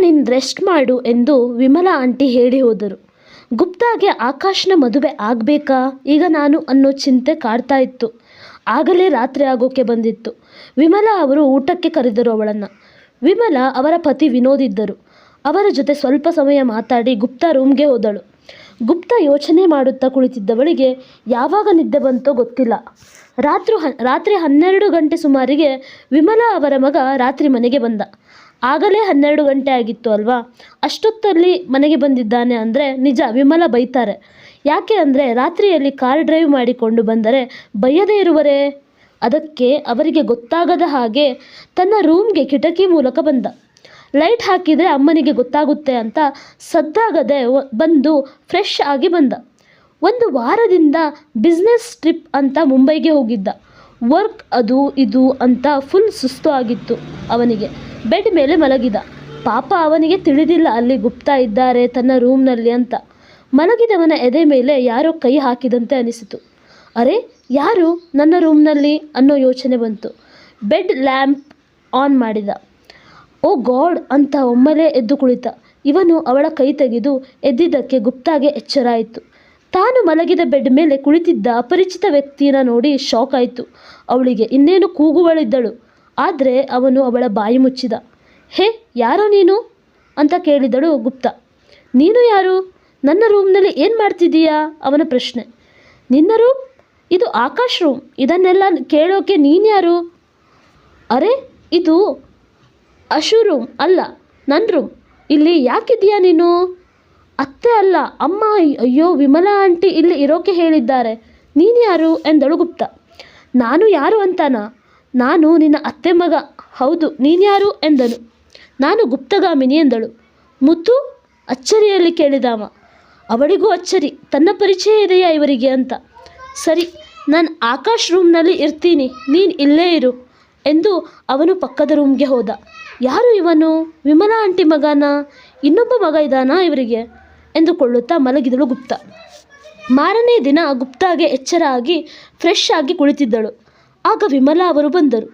ನೀನು ರೆಸ್ಟ್ ಮಾಡು ಎಂದು ವಿಮಲಾ ಆಂಟಿ ಹೇಳಿ ಹೋದರು. ಗುಪ್ತಾಗೆ ಆಕಾಶ್ನ ಮದುವೆ ಆಗಬೇಕಾ? ಈಗ ನಾನು ಅನ್ನೋ ಚಿಂತೆ ಕಾಡ್ತಾ ಇತ್ತು. ಆಗಲೇ ರಾತ್ರಿ ಆಗೋಕೆ ಬಂದಿತ್ತು. ವಿಮಲಾ ಅವರು ಊಟಕ್ಕೆ ಕರೆದರು ಅವಳನ್ನು. ವಿಮಲಾ ಅವರ ಪತಿ ವಿನೋದ್ ಇದ್ದರು. ಅವರ ಜೊತೆ ಸ್ವಲ್ಪ ಸಮಯ ಮಾತಾಡಿ ಗುಪ್ತಾ ರೂಮ್ಗೆ ಹೋದಳು. ಗುಪ್ತಾ ಯೋಚನೆ ಮಾಡುತ್ತಾ ಕುಳಿತಿದ್ದವಳಿಗೆ, ಯಾವಾಗ ನಿದ್ದೆ ಬಂತೋ ಗೊತ್ತಿಲ್ಲ. ರಾತ್ರಿ ರಾತ್ರಿ ಹನ್ನೆರಡು ಗಂಟೆ ಸುಮಾರಿಗೆ ವಿಮಲಾ ಅವರ ಮಗ ರಾತ್ರಿ ಮನೆಗೆ ಬಂದ. ಆಗಲೇ ಹನ್ನೆರಡು ಗಂಟೆ ಆಗಿತ್ತು ಅಲ್ವಾ? ಅಷ್ಟೊತ್ತಲ್ಲಿ ಮನೆಗೆ ಬಂದಿದ್ದಾನೆ ಅಂದರೆ ನಿಜ, ವಿಮಲ ಬೈತಾರೆ. ಯಾಕೆ ಅಂದರೆ ರಾತ್ರಿಯಲ್ಲಿ ಕಾರ್ ಡ್ರೈವ್ ಮಾಡಿಕೊಂಡು ಬಂದರೆ ಬೈಯದೇ ಇರುವರೇ? ಅದಕ್ಕೆ ಅವರಿಗೆ ಗೊತ್ತಾಗದ ಹಾಗೆ ತನ್ನ ರೂಮ್ಗೆ ಕಿಟಕಿ ಮೂಲಕ ಬಂದ. ಲೈಟ್ ಹಾಕಿದರೆ ಅಮ್ಮನಿಗೆ ಗೊತ್ತಾಗುತ್ತೆ ಅಂತ ಸದ್ದಾಗದೆ ಬಂದು ಫ್ರೆಶ್ ಆಗಿ ಬಂದ. ಒಂದು ವಾರದಿಂದ ಬಿಸ್ನೆಸ್ ಟ್ರಿಪ್ ಅಂತ ಮುಂಬೈಗೆ ಹೋಗಿದ್ದ. ವರ್ಕ್ ಅದು ಇದು ಅಂತ ಫುಲ್ ಸುಸ್ತು ಆಗಿತ್ತು ಅವನಿಗೆ. ಬೆಡ್ ಮೇಲೆ ಮಲಗಿದ. ಪಾಪ ಅವನಿಗೆ ತಿಳಿದಿಲ್ಲ ಅಲ್ಲಿ ಗುಪ್ತಾ ಇದ್ದಾರೆ ತನ್ನ ರೂಮ್ನಲ್ಲಿ ಅಂತ. ಮಲಗಿದವನ ಎದೆ ಮೇಲೆ ಯಾರೋ ಕೈ ಹಾಕಿದಂತೆ ಅನಿಸಿತು. ಅರೆ, ಯಾರು ನನ್ನ ರೂಮ್ನಲ್ಲಿ ಅನ್ನೋ ಯೋಚನೆ ಬಂತು. ಬೆಡ್ ಲ್ಯಾಂಪ್ ಆನ್ ಮಾಡಿದ. ಓ ಗಾಡ್, ಅಂತ ಒಮ್ಮೆಲೇ ಎದ್ದು ಕುಳಿತ. ಇವನು ಅವಳ ಕೈ ತೆಗೆದು ಎದ್ದಿದ್ದಕ್ಕೆ ಗುಪ್ತಾಗೆ ಎಚ್ಚರ ಆಯಿತು ತಾನು ಮಲಗಿದ ಬೆಡ್ ಮೇಲೆ ಕುಳಿತಿದ್ದ ಅಪರಿಚಿತ ವ್ಯಕ್ತಿನ ನೋಡಿ ಶಾಕ್ ಆಯಿತು. ಅವಳಿಗೆ ಇನ್ನೇನು ಕೂಗುವಳಿದ್ದಳು. ಆದರೆ ಅವನು ಅವಳ ಬಾಯಿ ಮುಚ್ಚಿದ. ಹೇ, ಯಾರೋ ನೀನು? ಅಂತ ಕೇಳಿದಳು ಗುಪ್ತಾ. ನೀನು ಯಾರು? ನನ್ನ ರೂಮ್ನಲ್ಲಿ ಏನು ಮಾಡ್ತಿದ್ದೀಯಾ? ಅವನ ಪ್ರಶ್ನೆ. ನಿನ್ನ ರೂಮ್? ಇದು ಆಕಾಶ್ ರೂಮ್. ಇದನ್ನೆಲ್ಲ ಕೇಳೋಕೆ ನೀನ್ಯಾರು ಅರೆ, ಇದು ಅಶು ರೂಮ್ ಅಲ್ಲ ನನ್ನ ರೂಮ್. ಇಲ್ಲಿ ಯಾಕಿದೀಯಾ ನೀನು? ಅತ್ತೆ ಅಲ್ಲ, ಅಮ್ಮ, ಅಯ್ಯೋ, ವಿಮಲಾ ಆಂಟಿ ಇಲ್ಲಿ ಇರೋಕೆ ಹೇಳಿದ್ದಾರೆ. ನೀನು ಯಾರು? ಎಂದಳು ಗುಪ್ತ. ನಾನು ಯಾರು ಅಂತಾನಾ? ನಾನು ನಿನ್ನ ಅತ್ತೆ ಮಗ. ಹೌದು ನೀನ್ಯಾರು ಎಂದನು. ನಾನು ಗುಪ್ತಗಾಮಿನಿ ಎಂದಳು. ಮುತ್ತು ಅಚ್ಚರಿಯಲ್ಲಿ ಕೇಳಿದಾವ ಅವಳಿಗೂ ಅಚ್ಚರಿ, ತನ್ನ ಪರಿಚಯ ಇದೆಯಾ ಇವರಿಗೆ ಅಂತ. ಸರಿ, ನಾನು ಆಕಾಶ್ ರೂಮ್ನಲ್ಲಿ ಇರ್ತೀನಿ, ನೀನು ಇಲ್ಲೇ ಇರು ಎಂದು ಅವನು ಪಕ್ಕದ ರೂಮ್ಗೆ ಹೋದ. ಯಾರು ಇವನು? ವಿಮಲಾ ಆಂಟಿ ಮಗನ? ಇನ್ನೊಬ್ಬ ಮಗ ಇದ್ದಾನಾ ಇವರಿಗೆ? ಎಂದುಕೊಳ್ಳುತ್ತಾ ಮಲಗಿದಳು ಗುಪ್ತ. ಮಾರನೇ ದಿನ ಗುಪ್ತಾಗೆ ಎಚ್ಚರ ಆಗಿ ಫ್ರೆಶ್ ಆಗಿ ಕುಳಿತಿದ್ದಳು. ಆಗ ವಿಮಲಾ ಅವರು ಬಂದರು.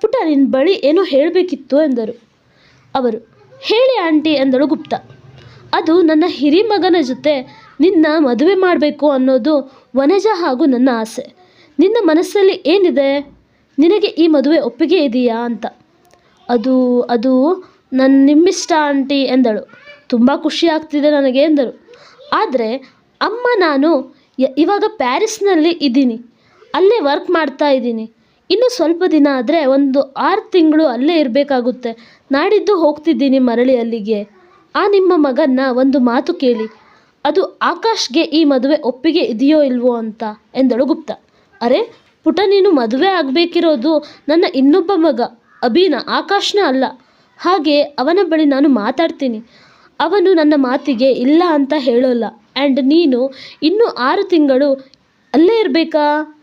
ಪುಟ ನಿನ್ನ ಬಳಿ ಏನೋ ಹೇಳಬೇಕಿತ್ತು ಎಂದರು. ಅವರು, ಹೇಳಿ ಆಂಟಿ ಎಂದಳು ಗುಪ್ತ. ಅದು ನನ್ನ ಹಿರಿ ಮಗನ ಜೊತೆ ನಿನ್ನ ಮದುವೆ ಮಾಡಬೇಕು ಅನ್ನೋದು ವನಜ ಹಾಗೂ ನನ್ನ ಆಸೆ. ನಿನ್ನ ಮನಸ್ಸಲ್ಲಿ ಏನಿದೆ? ನಿನಗೆ ಈ ಮದುವೆ ಒಪ್ಪಿಗೆ ಇದೆಯಾ ಅಂತ. ಅದು ಅದು ನನ್ನ ನಿಮ್ಮಿಷ್ಟ ಆಂಟಿ ಎಂದಳು. ತುಂಬ ಖುಷಿ ಆಗ್ತಿದೆ ನನಗೆ ಎಂದರು. ಆದರೆ ಅಮ್ಮ ನಾನು ಇವಾಗ ಪ್ಯಾರಿಸ್ನಲ್ಲಿ ಇದ್ದೀನಿ. ಅಲ್ಲೇ ವರ್ಕ್ ಮಾಡ್ತಾ ಇದ್ದೀನಿ. ಇನ್ನು ಸ್ವಲ್ಪ ದಿನ ಆದರೆ ಒಂದು ಆರು ತಿಂಗಳು ಅಲ್ಲೇ ಇರಬೇಕಾಗುತ್ತೆ. ನಾಡಿದ್ದು ಹೋಗ್ತಿದ್ದೀನಿ ಮರಳಿ ಅಲ್ಲಿಗೆ. ಆ ನಿಮ್ಮ ಮಗನ್ನ ಒಂದು ಮಾತು ಕೇಳಿ. ಅದು ಆಕಾಶ್ಗೆ ಈ ಮದುವೆ ಒಪ್ಪಿಗೆ ಇದೆಯೋ ಇಲ್ವೋ ಅಂತ ಎಂದಳು ಗುಪ್ತ. ಅರೆ, ಪುಟ ನೀನು ಮದುವೆ ಆಗಬೇಕಿರೋದು ನನ್ನ ಇನ್ನೊಬ್ಬ ಮಗ ಅಭಿನ ಆಕಾಶ್ನ ಅಲ್ಲ. ಹಾಗೆ ಅವನ ಬಳಿ ನಾನು ಮಾತಾಡ್ತೀನಿ. ಅವನು ನನ್ನ ಮಾತಿಗೆ ಇಲ್ಲ ಅಂತ ಹೇಳೋಲ್ಲ. ಆ್ಯಂಡ್ ನೀನು ಇನ್ನೂ ಆರು ತಿಂಗಳು ಅಲ್ಲೇ ಇರಬೇಕಾ?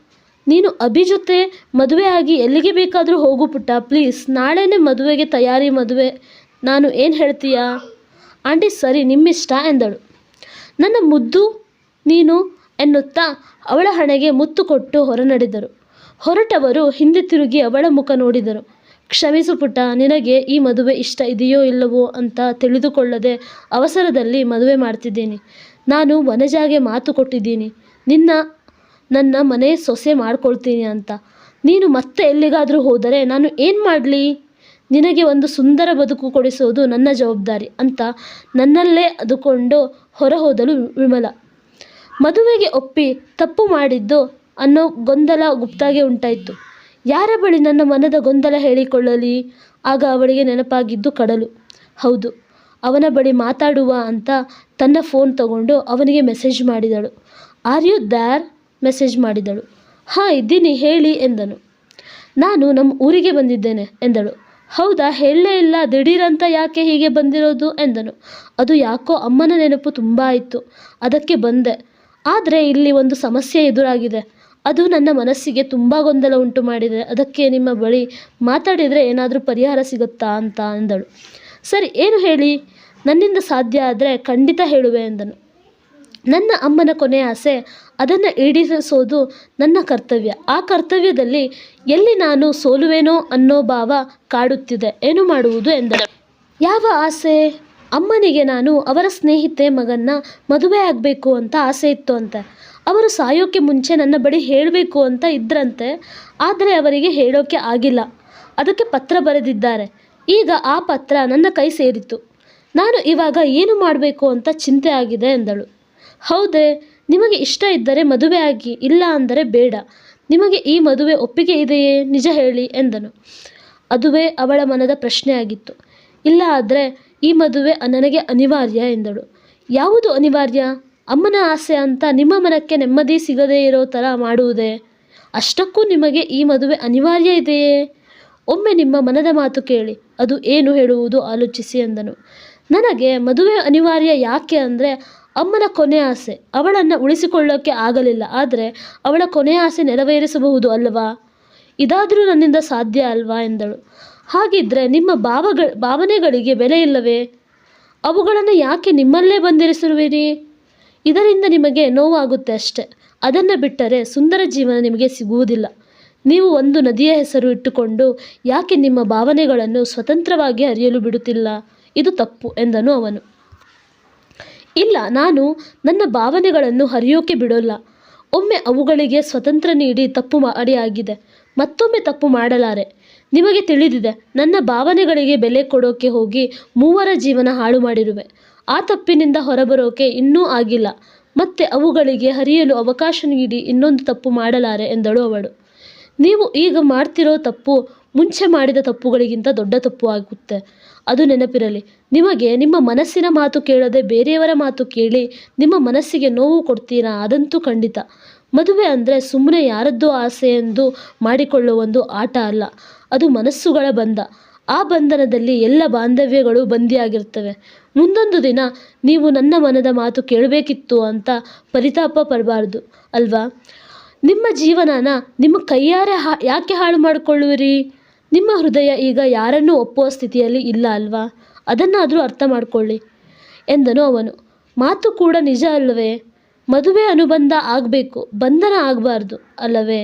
ನೀನು ಅಭಿ ಜೊತೆ ಮದುವೆ ಆಗಿ ಎಲ್ಲಿಗೆ ಬೇಕಾದರೂ ಹೋಗು ಪುಟ್ಟ. ಪ್ಲೀಸ್, ನಾಳೆನೇ ಮದುವೆಗೆ ತಯಾರಿ ಮದುವೆ. ನಾನು ಏನು ಹೇಳ್ತೀಯಾ? ಆಂಟಿ, ಸರಿ, ನಿಮ್ಮಿಷ್ಟ ಎಂದಳು. ನನ್ನ ಮುದ್ದು ನೀನು ಎನ್ನುತ್ತಾ ಅವಳ ಹಣೆಗೆ ಮುತ್ತು ಕೊಟ್ಟು ಹೊರನಡೆದರು. ಹೊರಟವರು ಹಿಂದೆ ತಿರುಗಿ ಅವಳ ಮುಖ ನೋಡಿದರು. ಕ್ಷಮಿಸು ಪುಟ್ಟ, ನಿನಗೆ ಈ ಮದುವೆ ಇಷ್ಟ ಇದೆಯೋ ಇಲ್ಲವೋ ಅಂತ ತಿಳಿದುಕೊಳ್ಳದೆ ಅವಸರದಲ್ಲಿ ಮದುವೆ ಮಾಡ್ತಿದ್ದೀನಿ. ನಾನು ವನಜಾಗೆ ಮಾತು ಕೊಟ್ಟಿದ್ದೀನಿ. ನಿನ್ನ ನನ್ನ ಮನೆ ಸೊಸೆ ಮಾಡ್ಕೊಳ್ತೀನಿ ಅಂತ. ನೀನು ಮತ್ತೆ ಎಲ್ಲಿಗಾದರೂ ಹೋದರೆ ನಾನು ಏನು ಮಾಡಲಿ? ನಿನಗೆ ಒಂದು ಸುಂದರ ಬದುಕು ಕೊಡಿಸೋದು ನನ್ನ ಜವಾಬ್ದಾರಿ ಅಂತ ನನ್ನಲ್ಲೇ ಅದುಕೊಂಡು ಹೊರಹೋದಳು ವಿಮಲ. ಮದುವೆಗೆ ಒಪ್ಪಿ ತಪ್ಪು ಮಾಡಿದ್ದು ಅನ್ನೋ ಗೊಂದಲ ಗುಪ್ತಾಗೆ ಉಂಟಾಯಿತು. ಯಾರ ಬಳಿ ನನ್ನ ಮನದ ಗೊಂದಲ ಹೇಳಿಕೊಳ್ಳಲಿ? ಆಗ ಅವಳಿಗೆ ನೆನಪಾಗಿದ್ದು ಕಡಲು. ಹೌದು, ಅವನ ಬಳಿ ಮಾತಾಡುವ ಅಂತ ತನ್ನ ಫೋನ್ ತಗೊಂಡು ಅವನಿಗೆ ಮೆಸೇಜ್ ಮಾಡಿದಳು. Are you there? ಮೆಸೇಜ್ ಮಾಡಿದಳು. ಹಾಂ, ಇದ್ದೀನಿ, ಹೇಳಿ ಎಂದನು. ನಾನು ನಮ್ಮ ಊರಿಗೆ ಬಂದಿದ್ದೇನೆ ಎಂದಳು. ಹೌದಾ, ಹೇಳಲೇ ಇಲ್ಲ, ದಿಢೀರಂತ ಯಾಕೆ ಹೀಗೆ ಬಂದಿರೋದು ಎಂದನು. ಅದು ಯಾಕೋ ಅಮ್ಮನ ನೆನಪು ತುಂಬ ಆಯಿತು. ಅದಕ್ಕೆ ಬಂದೆ. ಆದರೆ ಇಲ್ಲಿ ಒಂದು ಸಮಸ್ಯೆ ಎದುರಾಗಿದೆ. ಅದು ನನ್ನ ಮನಸ್ಸಿಗೆ ತುಂಬ ಗೊಂದಲ ಉಂಟು ಮಾಡಿದೆ. ಅದಕ್ಕೆ ನಿಮ್ಮ ಬಳಿ ಮಾತಾಡಿದರೆ ಏನಾದರೂ ಪರಿಹಾರ ಸಿಗುತ್ತಾ ಅಂತ ಎಂದಳು. ಸರಿ, ಏನು ಹೇಳಿ? ನನ್ನಿಂದ ಸಾಧ್ಯ ಆದರೆ ಖಂಡಿತ ಹೇಳುವೆ ಎಂದನು. ನನ್ನ ಅಮ್ಮನ ಕೊನೆಯ ಆಸೆ ಅದನ್ನು ಈಡೇರಿಸೋದು ನನ್ನ ಕರ್ತವ್ಯ. ಆ ಕರ್ತವ್ಯದಲ್ಲಿ ಎಲ್ಲಿ ನಾನು ಸೋಲುವೆನೋ ಅನ್ನೋ ಭಾವ ಕಾಡುತ್ತಿದೆ. ಏನು ಮಾಡುವುದು ಎಂದರು, ಯಾವ ಆಸೆ? ಅಮ್ಮನಿಗೆ ನಾನು ಅವರ ಸ್ನೇಹಿತೆ ಮಗನ್ನ ಮದುವೆ ಆಗಬೇಕು ಅಂತ ಆಸೆ ಇತ್ತು ಅಂತ. ಅವರು ಸಾಯೋಕ್ಕೆ ಮುಂಚೆ ನನ್ನ ಬಳಿ ಹೇಳಬೇಕು ಅಂತ ಇದ್ರಂತೆ. ಆದರೆ ಅವರಿಗೆ ಹೇಳೋಕ್ಕೆ ಆಗಿಲ್ಲ. ಅದಕ್ಕೆ ಪತ್ರ ಬರೆದಿದ್ದಾರೆ. ಈಗ ಆ ಪತ್ರ ನನ್ನ ಕೈ ಸೇರಿತು ನಾನು ಇವಾಗ ಏನು ಮಾಡಬೇಕು ಅಂತ ಚಿಂತೆ ಆಗಿದೆ ಎಂದಳು. ಹೌದೇ ನಿಮಗೆ ಇಷ್ಟ ಇದ್ದರೆ ಮದುವೆ ಆಗಿ, ಇಲ್ಲ ಅಂದರೆ ಬೇಡ. ನಿಮಗೆ ಈ ಮದುವೆ ಒಪ್ಪಿಗೆ ಇದೆಯೇ? ನಿಜ ಹೇಳಿ ಎಂದನು. ಅದುವೇ ಅವಳ ಮನದ ಪ್ರಶ್ನೆಯಾಗಿತ್ತು. ಇಲ್ಲ ಆದರೆ ಈ ಮದುವೆ ನನಗೆ ಅನಿವಾರ್ಯ ಎಂದಳು. ಯಾವುದು ಅನಿವಾರ್ಯ? ಅಮ್ಮನ ಆಸೆ ಅಂತ ನಿಮ್ಮ ಮನಕ್ಕೆ ನೆಮ್ಮದಿ ಸಿಗದೇ ಇರೋ ಥರ ಮಾಡುವುದೇ? ಅಷ್ಟಕ್ಕೂ ನಿಮಗೆ ಈ ಮದುವೆ ಅನಿವಾರ್ಯ ಇದೆಯೇ? ಒಮ್ಮೆ ನಿಮ್ಮ ಮನದ ಮಾತು ಕೇಳಿ, ಅದು ಏನು ಹೇಳುವುದು ಆಲೋಚಿಸಿ ಎಂದನು. ನನಗೆ ಮದುವೆ ಅನಿವಾರ್ಯ ಯಾಕೆ ಅಂದರೆ ಅಮ್ಮನ ಕೊನೆ ಆಸೆ ಅವಳನ್ನು ಉಳಿಸಿಕೊಳ್ಳೋಕ್ಕೆ ಆಗಲಿಲ್ಲ. ಆದರೆ ಅವಳ ಕೊನೆ ಆಸೆ ನೆರವೇರಿಸಬಹುದು ಅಲ್ವಾ? ಇದಾದರೂ ನನ್ನಿಂದ ಸಾಧ್ಯ ಅಲ್ವಾ? ಎಂದಳು. ಹಾಗಿದ್ರೆ ನಿಮ್ಮ ಭಾವಗಳ ಭಾವನೆಗಳಿಗೆ ಬೆಲೆ ಇಲ್ಲವೇ? ಅವುಗಳನ್ನು ಯಾಕೆ ನಿಮ್ಮಲ್ಲೇ ಬಂದಿರಿಸಿರುವಿರಿ ಇದರಿಂದ ನಿಮಗೆ ನೋವಾಗುತ್ತೆ ಅಷ್ಟೆ. ಅದನ್ನು ಬಿಟ್ಟರೆ ಸುಂದರ ಜೀವನ ನಿಮಗೆ ಸಿಗುವುದಿಲ್ಲ. ನೀವು ಒಂದು ನದಿಯ ಹೆಸರು ಇಟ್ಟುಕೊಂಡು ಯಾಕೆ ನಿಮ್ಮ ಭಾವನೆಗಳನ್ನು ಸ್ವತಂತ್ರವಾಗಿ ಅರಿಯಲು ಬಿಡುತ್ತಿಲ್ಲ? ಇದು ತಪ್ಪು, ಎಂದನು ಅವನು. ಇಲ್ಲ, ನಾನು ನನ್ನ ಭಾವನೆಗಳನ್ನು ಹರಿಯೋಕೆ ಬಿಡೋಲ್ಲ. ಒಮ್ಮೆ ಅವುಗಳಿಗೆ ಸ್ವತಂತ್ರ ನೀಡಿ ತಪ್ಪು ಮಾಡಿ ಆಗಿದೆ ಮತ್ತೊಮ್ಮೆ ತಪ್ಪು ಮಾಡಲಾರೆ. ನಿಮಗೆ ತಿಳಿದಿದೆ, ನನ್ನ ಭಾವನೆಗಳಿಗೆ ಬೆಲೆ ಕೊಡೋಕೆ ಹೋಗಿ ಮೂವರ ಜೀವನ ಹಾಳು ಮಾಡಿರುವೆ. ಆ ತಪ್ಪಿನಿಂದ ಹೊರಬರೋಕೆ ಇನ್ನೂ ಆಗಿಲ್ಲ. ಮತ್ತೆ ಅವುಗಳಿಗೆ ಹರಿಯಲು ಅವಕಾಶ ನೀಡಿ ಇನ್ನೊಂದು ತಪ್ಪು ಮಾಡಲಾರೆ ಎಂದಳು ಅವಳು. ನೀವು ಈಗ ಮಾಡ್ತಿರೋ ತಪ್ಪು ಮುಂಚೆ ಮಾಡಿದ ತಪ್ಪುಗಳಿಗಿಂತ ದೊಡ್ಡ ತಪ್ಪು ಆಗುತ್ತೆ. ಅದು ನೆನಪಿರಲಿ. ನಿಮಗೆ ನಿಮ್ಮ ಮನಸ್ಸಿನ ಮಾತು ಕೇಳದೆ ಬೇರೆಯವರ ಮಾತು ಕೇಳಿ ನಿಮ್ಮ ಮನಸ್ಸಿಗೆ ನೋವು ಕೊಡ್ತೀರಾ ಅದಂತೂ ಖಂಡಿತ. ಮದುವೆ ಅಂದರೆ ಸುಮ್ಮನೆ ಯಾರದ್ದೋ ಆಸೆ ಎಂದು ಮಾಡಿಕೊಳ್ಳುವ ಒಂದು ಆಟ ಅಲ್ಲ. ಅದು ಮನಸ್ಸುಗಳ ಬಂಧ. ಆ ಬಂಧನದಲ್ಲಿ ಎಲ್ಲ ಬಾಂಧವ್ಯಗಳು ಬಂದಿಯಾಗಿರ್ತವೆ. ಮುಂದೊಂದು ದಿನ ನೀವು ನನ್ನ ಮನದ ಮಾತು ಕೇಳಬೇಕಿತ್ತು ಅಂತ ಪರಿತಾಪ ಪಡಬಾರ್ದು, ಅಲ್ವಾ? ನಿಮ್ಮ ಜೀವನನ ನಿಮ್ಮ ಕೈಯಾರೆ ಹಾ ಯಾಕೆ ಹಾಳು ಮಾಡಿಕೊಳ್ಳುವಿರಿ? ನಿಮ್ಮ ಹೃದಯ ಈಗ ಯಾರನ್ನೂ ಒಪ್ಪುವ ಸ್ಥಿತಿಯಲ್ಲಿ ಇಲ್ಲ ಅಲ್ವಾ? ಅದನ್ನಾದರೂ ಅರ್ಥ ಮಾಡಿಕೊಳ್ಳಿ, ಎಂದನು ಅವನು. ಮಾತು ಕೂಡ ನಿಜ ಅಲ್ಲವೇ ಮದುವೆ ಅನುಬಂಧ ಆಗಬೇಕು, ಬಂಧನ ಆಗಬಾರ್ದು ಅಲ್ಲವೇ?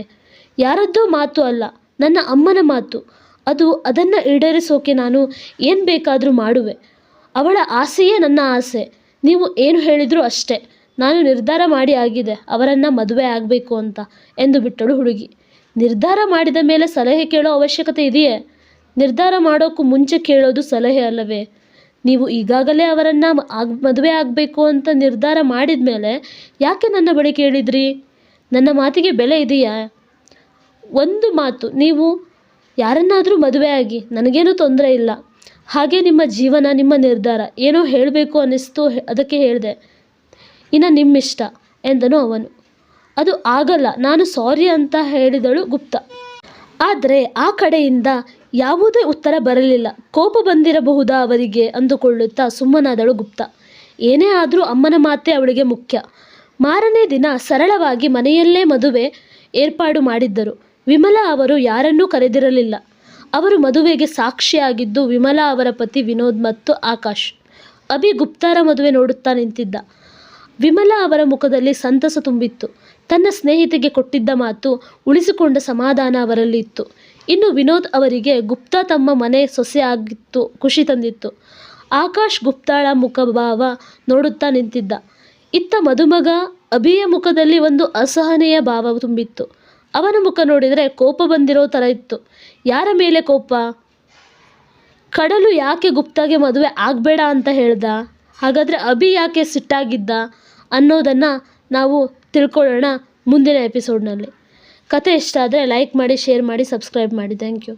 ಯಾರದ್ದೋ ಮಾತು ಅಲ್ಲ, ನನ್ನ ಅಮ್ಮನ ಮಾತು. ಅದು ಅದನ್ನು ಈಡೇರಿಸೋಕೆ ನಾನು ಏನು ಬೇಕಾದರೂ ಮಾಡುವೆ. ಅವಳ ಆಸೆಯೇ ನನ್ನ ಆಸೆ. ನೀವು ಏನು ಹೇಳಿದರೂ ಅಷ್ಟೇ. ನಾನು ನಿರ್ಧಾರ ಮಾಡಿ ಆಗಿದೆ, ಅವರನ್ನು ಮದುವೆ ಆಗಬೇಕು ಅಂತ, ಎಂದು ಬಿಟ್ಟಳು ಹುಡುಗಿ. ನಿರ್ಧಾರ ಮಾಡಿದ ಮೇಲೆ ಸಲಹೆ ಕೇಳೋ ಅವಶ್ಯಕತೆ ಇದೆಯೇ? ನಿರ್ಧಾರ ಮಾಡೋಕ್ಕೂ ಮುಂಚೆ ಕೇಳೋದು ಸಲಹೆ ಅಲ್ಲವೇ? ನೀವು ಈಗಾಗಲೇ ಅವರನ್ನು ಆಗ್, ಮದುವೆ ಆಗಬೇಕು ಅಂತ ನಿರ್ಧಾರ ಮಾಡಿದ ಮೇಲೆ ಯಾಕೆ ನನ್ನ ಬಳಿ ಕೇಳಿದ್ರಿ? ನನ್ನ ಮಾತಿಗೆ ಬೆಲೆ ಇದೆಯಾ? ಒಂದು ಮಾತು, ನೀವು ಯಾರನ್ನಾದರೂ ಮದುವೆ ಆಗಿ, ನನಗೇನು ತೊಂದರೆ ಇಲ್ಲ. ಹಾಗೆ ನಿಮ್ಮ ಜೀವನ, ನಿಮ್ಮ ನಿರ್ಧಾರ, ಏನೋ ಹೇಳಬೇಕು ಅನ್ನಿಸ್ತು, ಅದಕ್ಕೆ ಹೇಳಿದೆ. ಇನ್ನು ನಿಮ್ಮಿಷ್ಟ ಎಂದನು ಅವನು. ಅದು ಆಗಲ್ಲ. ನಾನು ಸಾರಿ ಅಂತ ಹೇಳಿದಳು ಗುಪ್ತ. ಆದರೆ ಆ ಕಡೆಯಿಂದ ಯಾವುದೇ ಉತ್ತರ ಬರಲಿಲ್ಲ. ಕೋಪ ಬಂದಿರಬಹುದಾ ಅವರಿಗೆ? ಅಂದುಕೊಳ್ಳುತ್ತಾ ಸುಮ್ಮನಾದಳು ಗುಪ್ತ. ಏನೇ ಆದರೂ ಅಮ್ಮನ ಮಾತೇ ಅವಳಿಗೆ ಮುಖ್ಯ. ಮಾರನೇ ದಿನ ಸರಳವಾಗಿ ಮನೆಯಲ್ಲೇ ಮದುವೆ ಏರ್ಪಾಡು ಮಾಡಿದ್ದರು. ವಿಮಲಾ ಅವರು ಯಾರನ್ನೂ ಕರೆದಿರಲಿಲ್ಲ. ಅವರು ಮದುವೆಗೆ ಸಾಕ್ಷಿಯಾಗಿದ್ದು ವಿಮಲಾ ಅವರ ಪತಿ ವಿನೋದ್ ಮತ್ತು ಆಕಾಶ್. ಅಭಿ ಗುಪ್ತಾರ ಮದುವೆ ನೋಡುತ್ತಾ ನಿಂತಿದ್ದ. ವಿಮಲಾ ಅವರ ಮುಖದಲ್ಲಿ ಸಂತಸ ತುಂಬಿತ್ತು. ತನ್ನ ಸ್ನೇಹಿತೆಗೆ ಕೊಟ್ಟಿದ್ದ ಮಾತು ಉಳಿಸಿಕೊಂಡ ಸಮಾಧಾನ ಅವರಲ್ಲಿ ಇತ್ತು. ಇನ್ನು ವಿನೋದ್ ಅವರಿಗೆ ಗುಪ್ತಾ ತಮ್ಮ ಮನೆ ಸೊಸೆ ಆಗಿತ್ತು, ಖುಷಿ ತಂದಿತ್ತು. ಆಕಾಶ್ ಗುಪ್ತಾಳ ಮುಖಭಾವ ನೋಡುತ್ತಾ ನಿಂತಿದ್ದ. ಇತ್ತ ಮದುಮಗ ಅಭಿಯ ಮುಖದಲ್ಲಿ ಒಂದು ಅಸಹನೀಯ ಭಾವ ತುಂಬಿತ್ತು. ಅವನ ಮುಖ ನೋಡಿದರೆ ಕೋಪ ಬಂದಿರೋ ಥರ ಇತ್ತು. ಯಾರ ಮೇಲೆ ಕೋಪ? ಕಡಲು ಯಾಕೆ ಗುಪ್ತಾಗೆ ಮದುವೆ ಆಗಬೇಡ ಅಂತ ಹೇಳ್ದ? ಹಾಗಾದರೆ ಅಭಿ ಯಾಕೆ ಸಿಟ್ಟಾಗಿದ್ದ ಅನ್ನೋದನ್ನು ನಾವು ತಿಳ್ಕೊಳ್ಳೋಣ ಮುಂದಿನ ಎಪಿಸೋಡ್ನಲ್ಲಿ ಕತೆ ಇಷ್ಟ ಆದರೆ ಲೈಕ್ ಮಾಡಿ ಶೇರ್ ಮಾಡಿ ಸಬ್ಸ್ಕ್ರೈಬ್ ಮಾಡಿ. Thank you